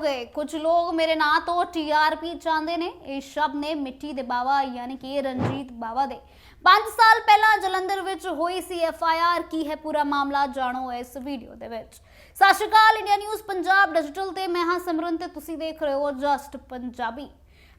ਗਏ। ਕੁਝ ਲੋਕ ਮੇਰੇ ਨਾਂ ਤੋਂ ਟੀਆਰਪੀ ਚਾਹੁੰਦੇ ਨੇ। ਇਹ ਸ਼ਬਦ ਨੇ ਮਿੱਟੀ ਦੇ ਬਾਵਾ, ਯਾਨੀ ਕਿ ਰਣਜੀਤ ਬਾਵਾ ਦੇ। 5 ਸਾਲ ਪਹਿਲਾਂ ਜਲੰਧਰ ਵਿੱਚ ਹੋਈ ਸੀ ਐਫਆਈਆਰ ਕੀ ਹੈ ਪੂਰਾ ਮਾਮਲਾ ਜਾਣੋ ਇਸ ਵੀਡੀਓ ਦੇ ਵਿੱਚ। ਸਤਿ ਸ਼੍ਰੀ ਅਕਾਲ, ਇੰਡੀਆ ਨਿਊਜ਼ ਪੰਜਾਬ ਡਿਜੀਟਲ ਤੇ। ਮੈਂ ਹਾਂ ਸਿਮਰਨ ਤੇ ਤੁਸੀਂ ਦੇਖ ਰਹੇ ਹੋ ਜਸਟ ਪੰਜਾਬੀ।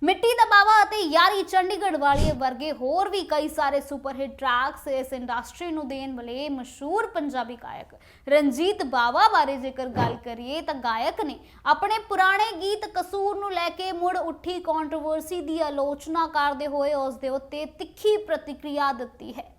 ਮਿੱਟੀ ਦਾ ਬਾਵਾ ਅਤੇ ਯਾਰੀ ਚੰਡੀਗੜ੍ਹ ਵਾਲੀ ਵਰਗੇ ਹੋਰ ਵੀ ਕਈ ਸਾਰੇ ਸੁਪਰ ਹਿੱਟ ਟਰੈਕਸ ਇਸ ਇੰਡਸਟਰੀ ਨੂੰ ਦੇਣ ਵਾਲੇ ਮਸ਼ਹੂਰ ਪੰਜਾਬੀ ਗਾਇਕ ਰਣਜੀਤ ਬਾਵਾ ਬਾਰੇ ਜੇਕਰ ਗੱਲ ਕਰੀਏ ਤਾਂ ਗਾਇਕ ਨੇ ਆਪਣੇ ਪੁਰਾਣੇ ਗੀਤ ਕਸੂਰ ਨੂੰ ਲੈ ਕੇ ਮੁੜ ਉੱਠੀ ਕੰਟਰੋਵਰਸੀ ਦੀ ਆਲੋਚਨਾ ਕਰਦੇ ਹੋਏ ਉਸ ਦੇ ਉੱਤੇ ਤਿੱਖੀ ਪ੍ਰਤੀਕਿਰਿਆ ਦਿੱਤੀ ਹੈ।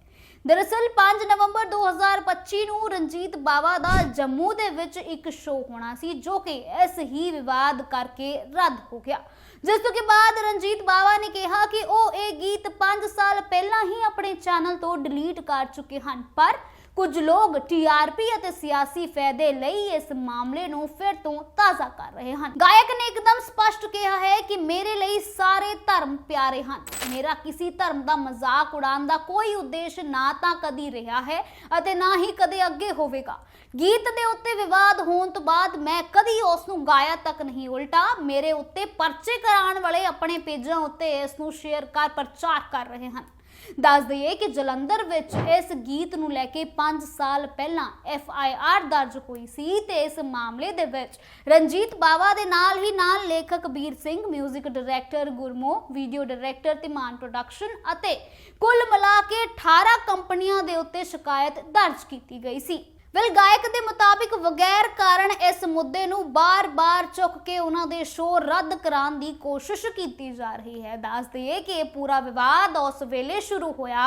ਦਰਅਸਲ 5 ਨਵੰਬਰ 2025 ਨੂੰ ਰਣਜੀਤ ਬਾਵਾ ਦਾ ਜੰਮੂ ਦੇ ਵਿੱਚ ਇੱਕ ਸ਼ੋਅ ਹੋਣਾ ਸੀ, ਜੋ ਕਿ ਇਸ ਹੀ ਵਿਵਾਦ ਕਰਕੇ ਰੱਦ ਹੋ ਗਿਆ। ਜਿਸ ਤੋਂ ਕਿ ਬਾਅਦ ਰਣਜੀਤ ਬਾਵਾ ਨੇ ਕਿਹਾ ਕਿ ਉਹ ਇਹ ਗੀਤ 5 ਸਾਲ ਪਹਿਲਾਂ ਹੀ ਆਪਣੇ ਚੈਨਲ ਤੋਂ ਡਿਲੀਟ ਕਰ ਚੁੱਕੇ ਹਨ, ਪਰ ਕੁਝ ਲੋਕ ਟੀਆਰਪੀ ਅਤੇ ਸਿਆਸੀ ਫਾਇਦੇ ਲਈ ਇਸ ਮਾਮਲੇ ਨੂੰ ਫਿਰ ਤੋਂ ਤਾਜ਼ਾ ਕਰ ਰਹੇ ਹਨ। ਗਾਇਕ ਨੇ ਇੱਕਦਮ ਸਪਸ਼ਟ ਕਿਹਾ ਹੈ ਕਿ ਮੇਰੇ ਲਈ ਸਾਰੇ ਧਰਮ ਪਿਆਰੇ ਹਨ। ਮੇਰਾ ਕਿਸੇ ਧਰਮ ਦਾ ਮਜ਼ਾਕ ਉਡਾਉਣ ਦਾ ਕੋਈ ਉਦੇਸ਼ ਨਾ ਤਾਂ ਕਦੀ ਰਿਹਾ ਹੈ ਅਤੇ ਨਾ ਹੀ ਕਦੇ ਅੱਗੇ ਹੋਵੇਗਾ। ਗੀਤ ਦੇ ਉੱਤੇ ਵਿਵਾਦ ਹੋਣ ਤੋਂ ਬਾਅਦ ਮੈਂ ਕਦੀ ਉਸ ਨੂੰ ਗਾਇਆ ਤੱਕ ਨਹੀਂ। ਉਲਟਾ ਮੇਰੇ ਉੱਤੇ ਪਰਚੇ ਕਰਾਉਣ ਵਾਲੇ ਆਪਣੇ ਪੇਜਾਂ ਉੱਤੇ ਇਸ ਨੂੰ ਸ਼ੇਅਰ ਕਰ ਪ੍ਰਚਾਰ ਕਰ ਰਹੇ ਹਨ। ਦੱਸ ਦਈਏ ਕਿ ਜਲੰਧਰ ਵਿੱਚ ਇਸ ਗੀਤ ਨੂੰ ਲੈ ਕੇ 5 ਸਾਲ ਪਹਿਲਾਂ ਐਫ ਆਈ ਆਰ ਦਰਜ ਹੋਈ ਸੀ ਤੇ ਇਸ ਮਾਮਲੇ ਦੇ ਵਿੱਚ ਰਣਜੀਤ ਬਾਵਾ ਦੇ ਨਾਲ ਹੀ ਨਾਲ ਲੇਖਕ ਵੀਰ ਸਿੰਘ 뮤직 ਡਾਇਰੈਕਟਰ ਗੁਰਮੋ ਵੀਡੀਓ ਡਾਇਰੈਕਟਰ ਧੀਮਾਨ ਪ੍ਰੋਡਕਸ਼ਨ ਅਤੇ ਕੁੱਲ ਮਿਲਾ ਕੇ 18 ਕੰਪਨੀਆਂ ਦੇ ਉੱਤੇ ਸ਼ਿਕਾਇਤ ਦਰਜ ਕੀਤੀ ਗਈ ਸੀ। ਵੈਲ ਗਾਇਕ ਦੇ ਮੁਤਾਬਿਕ ਵਗੈਰ ਕਾਰਨ ਇਸ ਮੁੱਦੇ ਨੂੰ ਬਾਰ-ਬਾਰ ਚੁੱਕ ਕੇ ਉਹਨਾਂ ਦੇ ਸ਼ੋਅ ਰੱਦ ਕਰਾਉਣ ਦੀ ਕੋਸ਼ਿਸ਼ ਕੀਤੀ ਜਾ ਰਹੀ ਹੈ। ਦੱਸ ਦਈਏ ਕਿ ਇਹ ਪੂਰਾ ਵਿਵਾਦ ਉਸ ਵੇਲੇ ਸ਼ੁਰੂ ਹੋਇਆ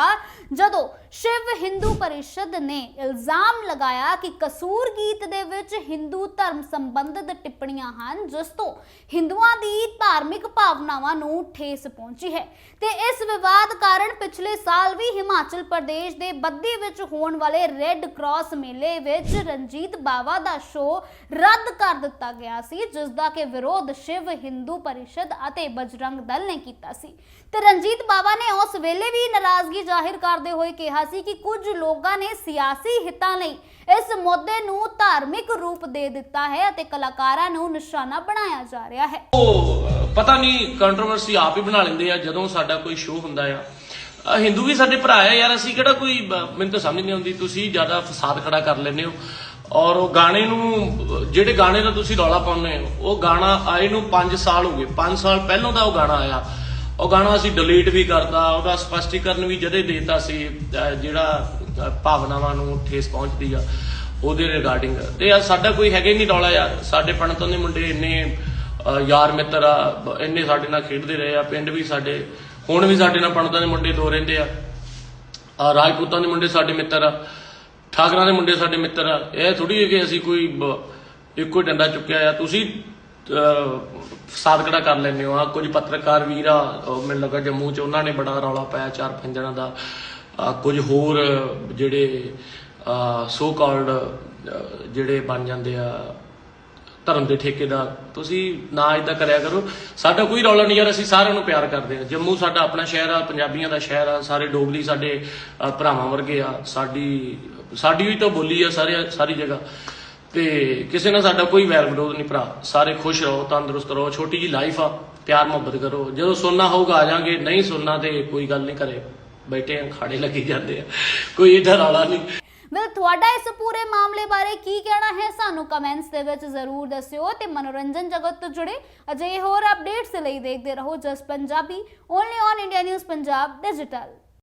ਜਦੋਂ ਸ਼ਿਵ ਹਿੰਦੂ ਪਰਿਸ਼ਦ ਨੇ ਇਲਜ਼ਾਮ ਲਗਾਇਆ ਕਿ ਕਸੂਰ ਗੀਤ ਦੇ ਵਿੱਚ ਹਿੰਦੂ ਧਰਮ ਸੰਬੰਧਿਤ ਟਿੱਪਣੀਆਂ ਹਨ, ਜਿਸ ਤੋਂ ਹਿੰਦੂਆਂ ਦੀ ਧਾਰਮਿਕ ਭਾਵਨਾਵਾਂ ਨੂੰ ਠੇਸ ਪਹੁੰਚੀ ਹੈ ਤੇ ਇਸ ਵਿਵਾਦ ਕਾਰਨ ਪਿਛਲੇ ਸਾਲ ਵੀ ਹਿਮਾਚਲ ਪ੍ਰਦੇਸ਼ ਦੇ ਬੱਦੀ ਵਿੱਚ ਹੋਣ ਵਾਲੇ ਰੈੱਡ ਕਰਾਸ ਮੇਲੇ ਵਿੱਚ ਰਣਜੀਤ ਬਾਵਾ ਦਾ ਸ਼ੋਅ ਰੱਦ ਕਰ ਦਿੱਤਾ ਗਿਆ ਸੀ, ਜਿਸ ਦਾ ਕਿ ਵਿਰੋਧ ਸ਼ਿਵ ਹਿੰਦੂ ਪਰਿਸ਼ਦ ਅਤੇ ਬਜਰੰਗ ਦਲ ਨੇ ਕੀਤਾ ਸੀ। ਤੇ ਰਣਜੀਤ ਬਾਵਾ ਨੇ ਉਸ ਵੇਲੇ ਵੀ ਨਾਰਾਜ਼ਗੀ ਜ਼ਾਹਿਰ ਕਰਦੇ ਹੋਏ ਕਿਹਾ ਸੀ ਕਿ ਕੁਝ ਲੋਕਾਂ ਨੇ ਸਿਆਸੀ ਹਿੱਤਾਂ ਲਈ ਇਸ ਮੁੱਦੇ ਨੂੰ ਧਾਰਮਿਕ ਰੂਪ ਦੇ ਦਿੱਤਾ ਹੈ ਅਤੇ ਕਲਾਕਾਰਾਂ ਨੂੰ ਨਿਸ਼ਾਨਾ ਬਣਾਇਆ ਜਾ ਰਿਹਾ ਹੈ। ਪਤਾ ਨਹੀਂ ਕੰਟਰੋਵਰਸੀ ਆਪ ਹੀ ਬਣਾ ਲੈਂਦੇ ਆ, ਜਦੋਂ ਸਾਡਾ ਕੋਈ ਸ਼ੋਅ ਹੁੰਦਾ ਆ। ਹਿੰਦੂ ਵੀ ਸਾਡੇ ਭਰਾ ਆ ਯਾਰ, ਅਸੀਂ ਕਿਹੜਾ ਕੋਈ ਮੈਨੂੰ ਤਾਂ ਸਮਝ ਨਹੀਂ ਆਉਂਦੀ, ਤੁਸੀਂ ਜ਼ਿਆਦਾ ਫਸਾਦ ਖੜਾ ਕਰ ਲੈਂਦੇ ਹੋ। ਔਰ ਉਹ ਗਾਣੇ ਨੂੰ, ਜਿਹੜੇ ਗਾਣੇ ਦਾ ਤੁਸੀਂ ਰੌਲਾ ਪਾਉਂਦੇ ਹੋ, ਉਹ ਗਾਣਾ ਆਏ ਨੂੰ 5 ਸਾਲ ਹੋ ਗਏ। 5 ਸਾਲ ਪਹਿਲਾਂ ਦਾ ਉਹ ਗਾਣਾ ਆਇਆ। ਉਹ ਗਾਣਾ ਅਸੀਂ ਡਿਲੀਟ ਵੀ ਕਰਤਾ, ਉਹਦਾ ਸਪਸ਼ਟੀਕਰਨ ਵੀ ਜਦੇ ਦੇਤਾ ਸੀ ਜਿਹੜਾ ਭਾਵਨਾਵਾਂ ਨੂੰ ਠੇਸ ਪਹੁੰਚਦੀ ਆ, ਉਹਦੇ ਰਿਗਾਰਡਿੰਗ ਤੇ ਆ ਸਾਡਾ ਕੋਈ ਹੈਗੇ ਹੀ ਨਹੀਂ ਰੌਲਾ ਯਾਰ। ਸਾਡੇ ਪੰਡਤਾਂ ਦੇ ਮੁੰਡੇ ਇੰਨੇ ਯਾਰ ਮਿੱਤਰ ਆ ਇੰਨੇ ਸਾਡੇ ਨਾਲ ਖੇਡਦੇ ਰਹੇ ਆ, ਪਿੰਡ ਵੀ ਸਾਡੇ, ਹੁਣ ਵੀ ਸਾਡੇ ਨਾਲ ਪੰਡਤਾਂ ਦੇ ਮੁੰਡੇ ਦੋ ਰਹਿੰਦੇ ਆ। ਰਾਜਪੂਤਾਂ ਦੇ ਮੁੰਡੇ ਸਾਡੇ ਮਿੱਤਰ ਆ, ਠਾਕਰਾਂ ਦੇ ਮੁੰਡੇ ਸਾਡੇ ਮਿੱਤਰ ਆ। ਇਹ ਥੋੜੀ ਹੈ ਕਿ ਅਸੀਂ ਕੋਈ ਇੱਕੋ ਹੀ ਡੰਡਾ ਚੁੱਕਿਆ ਆ। ਤੁਸੀਂ ਸਾਦਕੜਾ ਕਰ ਲੈਂਦੇ ਹੋ ਆ। ਕੁਝ ਪੱਤਰਕਾਰ ਵੀਰ ਆ ਮੈਨੂੰ ਲੱਗਾ ਜੰਮੂ ਚ ਉਹਨਾਂ ਨੇ ਬੜਾ ਰੌਲਾ ਪਾਇਆ ਚਾਰ ਪੰਜ ਜਣਾਂ ਦਾ ਕੁਝ ਹੋਰ, ਜਿਹੜੇ ਸੋ ਕਾਲਡ ਜਿਹੜੇ ਬਣ ਜਾਂਦੇ ਆ ਧਰਮ ਦੇ ਠੇਕੇਦਾਰ। ਤੁਸੀਂ ਨਾ ਇਦਾਂ ਕਰਿਆ ਕਰੋ। ਸਾਡਾ ਕੋਈ ਰੌਲਾ ਨਹੀਂ ਯਾਰ, ਅਸੀਂ ਸਾਰਿਆਂ ਨੂੰ ਪਿਆਰ ਕਰਦੇ ਹਾਂ। ਜੰਮੂ ਸਾਡਾ ਆਪਣਾ ਸ਼ਹਿਰ ਆ, ਪੰਜਾਬੀਆਂ ਦਾ ਸ਼ਹਿਰ ਆ, ਸਾਰੇ ਡੋਗਰੀ ਸਾਡੇ ਭਰਾਵਾਂ ਵਰਗੇ ਆ। ਸਾਡੀ ਸਾਡੀ ਵੀ ਤਾਂ ਬੋਲੀ ਆ ਸਾਰੇ, ਸਾਰੀ ਜਗ੍ਹਾ। ਤੇ ਕਿਸੇ ਨਾਲ ਸਾਡਾ ਕੋਈ ਵੈਰ ਵਿਰੋਧ ਨਹੀਂ ਭਰਾ। ਸਾਰੇ ਖੁਸ਼ ਰਹੋ, ਤੰਦਰੁਸਤ ਰਹੋ, ਛੋਟੀ ਜੀ ਲਾਈਫ ਆ। ਪਿਆਰ ਮੁਹੱਬਤ ਕਰੋ। ਜਦੋਂ ਸੁਣਨਾ ਹੋਊਗਾ, ਆ ਜਾਾਂਗੇ। ਨਹੀਂ ਸੁਣਨਾ ਤੇ ਕੋਈ ਗੱਲ ਨਹੀਂ ਕਰੇ ਬੈਠੇ ਆ, ਖਾੜੇ ਲੱਗੀ ਜਾਂਦੇ ਆ। ਕੋਈ ਏਡਾ ਰੌਲਾ ਨਹੀਂ। ਵੈਲ ਤੁਹਾਡਾ ਇਸ ਪੂਰੇ ਮਾਮਲੇ ਬਾਰੇ ਕੀ ਕਹਿਣਾ ਹੈ? ਸਾਨੂੰ ਕਮੈਂਟਸ ਦੇ ਵਿੱਚ ਜ਼ਰੂਰ ਦੱਸਿਓ ਤੇ ਮਨੋਰੰਜਨ ਜਗਤ ਤੋਂ ਜੁੜੇ ਅਜਿਹੇ ਹੋਰ ਅਪਡੇਟਸ ਲਈ ਦੇਖਦੇ ਰਹੋ Jus Punjabi only on India news Punjab digital